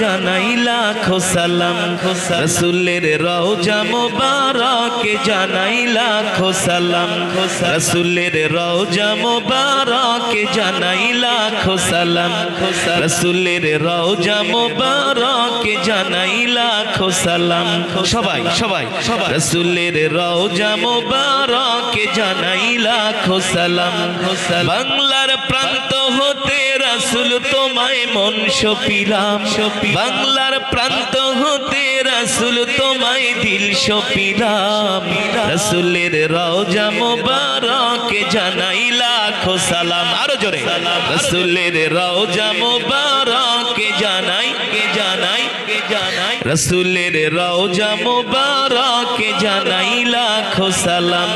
জানাই লাখো সালাম রসুলের রওজা মুবারক, জানাই লাখো সালাম রসুলের রওজা মুবারক, জানাই লাখো সালাম রসুলের রওজা মুবারক, জানাই লাখো সালাম সবাই সবাই সবাই। রসুলের রওজা মুবারক, জানাই লাখো সালাম বাংলার প্রান্ত হতে রাসুল তোমায় মন সপিলাম। বাংলার প্রান্ত হতে রাসুল তোমায় দিল সপিলাম। রাসুলের রওজা মুবারক জানাই লাখো সালাম। আরও জোরে। রাসুলের রওজা মুবারক জানাই কে জানাই কে জানাই। রাসুলের রওজা মুবারক জানাই লাখো সালাম।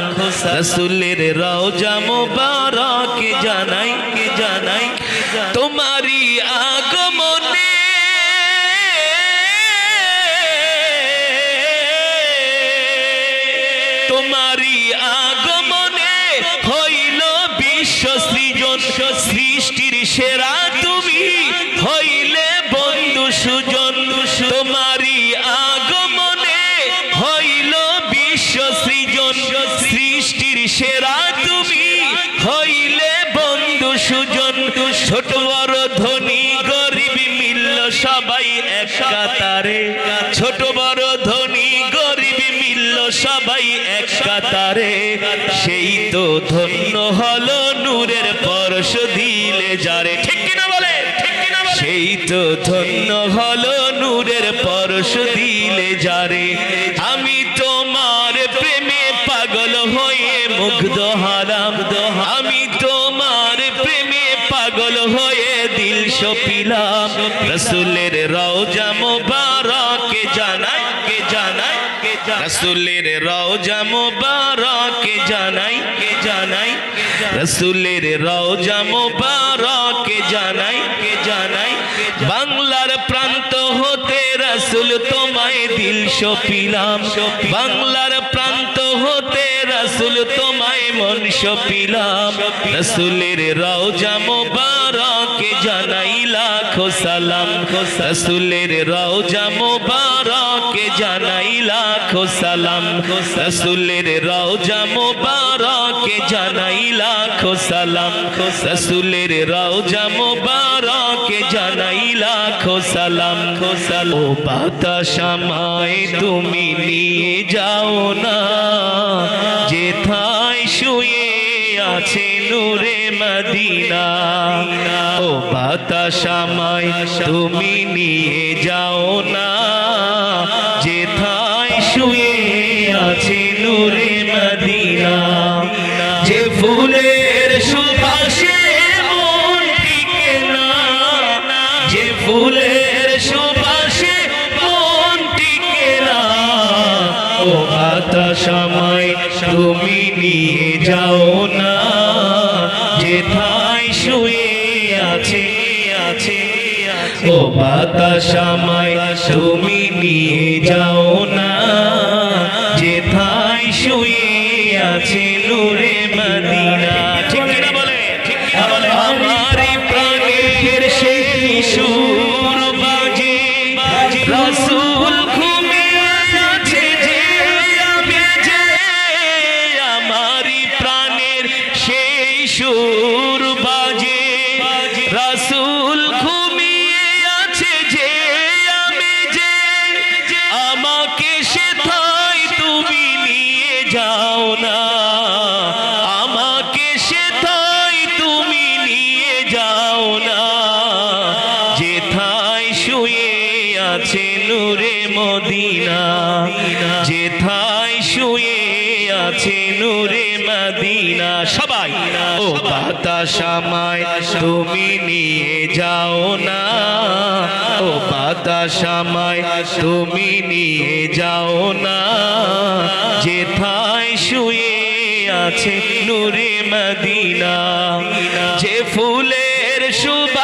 রাসুলের রওজা মুবারক জানাই কে জানাই। তোমারি ছোট বড় ধনী গরিব মিলল সবাই এক কাতারে ছোট বড় ধনী গরিব মিলল সবাই এক কাতারে সেই তো ধন্য হলো নূরের পরশ দিলে যারে। ঠিক কিনা বলে? সেই তো ধন্য হলো নূরের পরশ দিলে যারে। আমি তোমার প্রেমে পাগল হয়ে মুগ্ধ হারাম আমি দিল সপিলাম। রসুলের রওজা মোবারক জানাই, কে জানাই, কে রসুলের রওজা মোবারক জানাই, কে জানাই। রসুলের রওজা মোবারক জানাই, কে জানাই। বাংলার প্রান্ত হতে রসুল তোমায় দিল সপিলাম। বাংলার প্রান্ত হতে রসুল তোমায় মন সপিলাম রসুলের রওজা মোবারক জানাই লাখো সালাম। রসুলের রওজা মোবারক জানাই লাখো সালাম। রসুলের রওজা মোবারক জানাই লাখো সালাম। রসুলের রওজা মোবারক জানাই লাখো সালাম। ও বাতাসামায় তুমি নিয়ে যাও না। যেথায় শুয়ে আছে নূরে মদিনা। ও বাতাসামায় তুমি নিয়ে যাও ও বাতাসামায় তুমি নিয়ে যাও। সবাই। ও বাতাস আমায় তুমি নিয়ে যাও না। ও বাতাস তুমি নিয়ে যাও না। যেথায় শুয়ে আছে নূরে মদিনা, যে ফুলের সুবাসে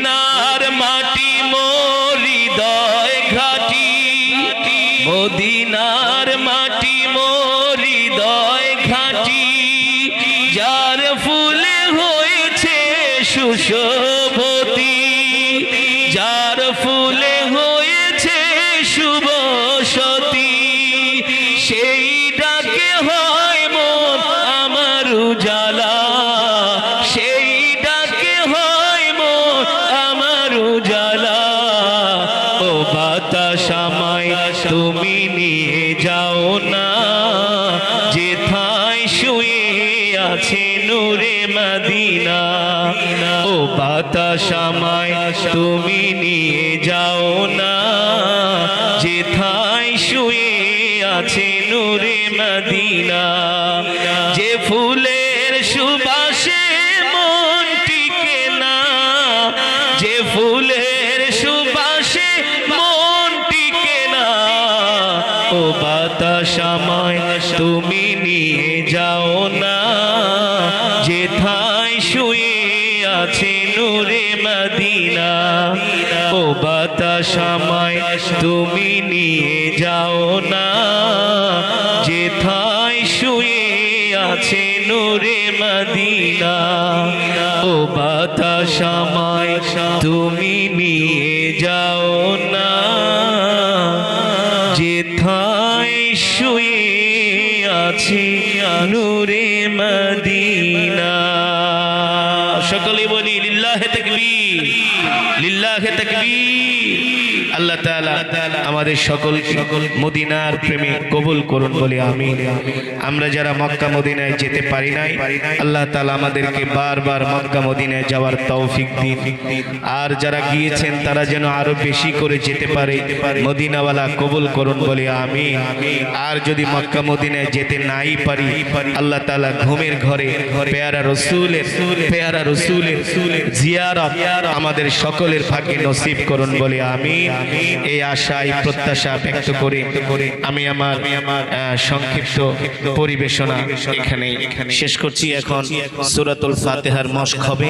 আমায় তুমি নিয়ে যাও না। যেথায় শুয়ে আছে নূরে মদিনা। ও বাতাস আমায় তুমি নিয়ে যাও না। যেথায় শুয়ে আছে নূরে মদিনা। যে ফুলের সুবাসে মন না। যে ফুলের সুবাসে বাতাস তুমি নিয়ে যাও না। যেথায় শুয়ে আছে নূরে মদিনা, ও বাতাস আমায়, তুমি নিয়ে যাও না। যেথায় শুয়ে আছে নূরে মদিনা, ও বাতাস আমায়, তুমি আছে নূরে মদিনা। সকলে বলি লিল্লাহে তাকবীর লিল্লাহে তাকবীর। আল্লাহ আমাদের সকল সকল মদিনার প্রেমে কবুল করুন বলে আমি আমরা যারা মক্কা, মদিনায় যেতে পারি নাই, আল্লাহ তাআলা আমাদেরকে বারবার মক্কা, মদিনায় যাওয়ার তৌফিক দিন। আর যারা গিয়েছেন, তারা যেন আরও বেশি করে যেতে পারে, মদিনাওয়ালা কবুল করুন বলে আমি আর যদি মক্কা, মদিনায় যেতে নাই পারি, আল্লাহ তালা ঘুমের ঘরে পেয়ারা রসুলের পেয়ারা রসুলের জিয়ারত আমাদের সকলের ভাগ্যে নসিব করুন বলে আমি এই আশা এই প্রত্যাশা ব্যক্ত করে আমি আমার সংক্ষিপ্ত পরিবেশনা এখানে শেষ করছি। এখন সুরাতুল ফাতেহার মশ হবে।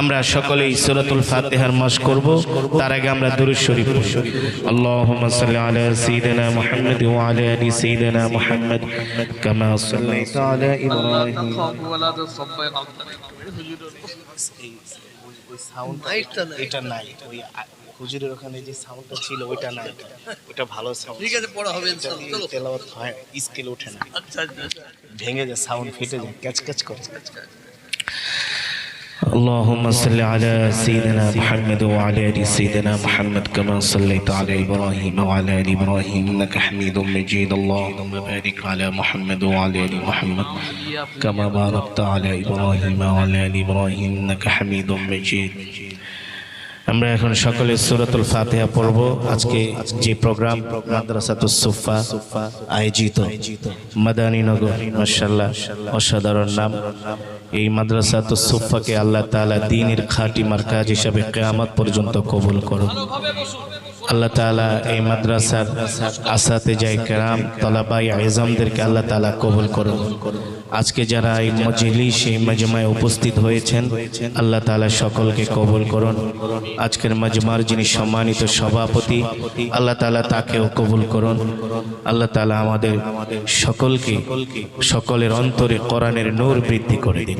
আমরা সকলেই সুরাতুল ফাতেহার মস্ক করব। তার আগে আমরা দুরুদ শরীফ আল্লাহুম্মা সাল্লি আলা সাইয়্যিদিনা মুহাম্মাদ ওয়া আলা আলি সাইয়্যিদিনা মুহাম্মাদ কামা সাল্লাইতা আলা ইব্রাহিম। ওই সাউন্ড এটা নাই। হুজুরের ওখানে যে সাউন্ডটা ছিল ওইটা নাই ওটা ভালো সাউন্ড ঠিক আছে পড়া হবে ইনশাআল্লাহ চলো তেলাওয়াত হয় স্কেল ওঠে না আচ্ছা আচ্ছা আচ্ছা। ভেঙে যায় সাউন্ড ফেটে যায় ক্যাচ ক্যাচ করে اللهم صل على سيدنا محمد وعلى ال سيدنا محمد كما صليت على ابراهيم وعلى ال ابراهيم انك حميد مجيد اللهم بارك على محمد وعلى ال محمد كما باركت على ابراهيم وعلى ال ابراهيم انك حميد مجيد আমরা এখন সকলে সুরাতুল ফাতিহা পড়ব। আজকে যে প্রোগ্রাম, মাদ্রাসাতুস সুফা আয়োজিত। মাদানীনগর মাশাআল্লাহ, অসাধারণ নাম। এই মাদ্রাসাতুস সুফাকে আল্লাহ তাআলা দ্বীনের খাঁটি মার্কাজ হিসাবে কিয়ামত পর্যন্ত কবুল করুন। আল্লাহ তাআলা এই মাদ্রাসার আসাতে যাই কেরাম, তলাবাই আইজামদেরকে আল্লাহ তাআলা কবুল করুন আজকে যারা এই মজলিস, এই মজমায় উপস্থিত হয়েছেন, আল্লাহ তাআলা সকলকে কবুল করুন। আজকের মজমার যিনি সম্মানিত সভাপতি, আল্লাহ তাআলা তাকেও কবুল করুন। আল্লাহ তাআলা আমাদের সকলকে সকলের অন্তরে কোরআনের নূর বৃদ্ধি করে দিন।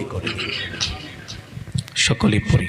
সকলে পড়ি।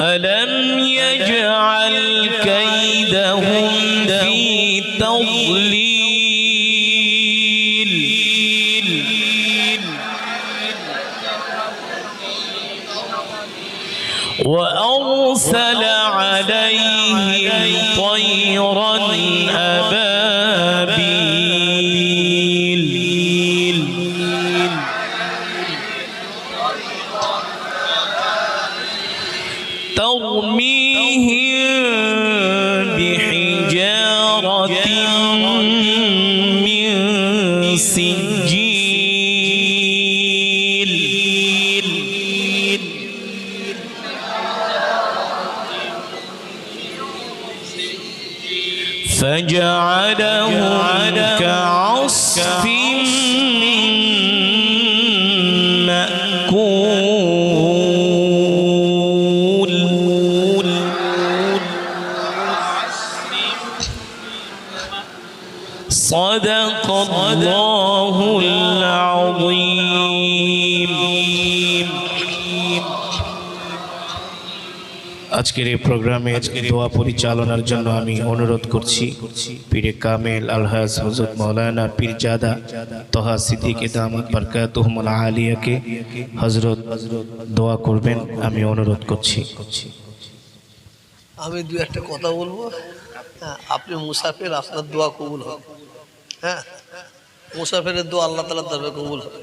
ألم يجعل كيدهم في تضليل؟ وأرسل عليهم طيرا أبابيل فجعله كعصف আজকের এই প্রোগ্রামে আজকের দোয়া পরিচালনার জন্য আমি অনুরোধ করছি। পীরে কামেল আলহাজ হজরত মৌলানা পীরজাদা তহা সিদ্দিকে দামাত বরকাতুহমুল আলিয়াকে হজরত হজরত দোয়া করবেন, আমি অনুরোধ করছি। আমি দু একটা কথা বলব। আপনি মুসাফির, আপনার দোয়া কবুল হবে। হ্যাঁ? মুসাফিরের দোয়া আল্লাহ তালার দরবে কবুল হবে।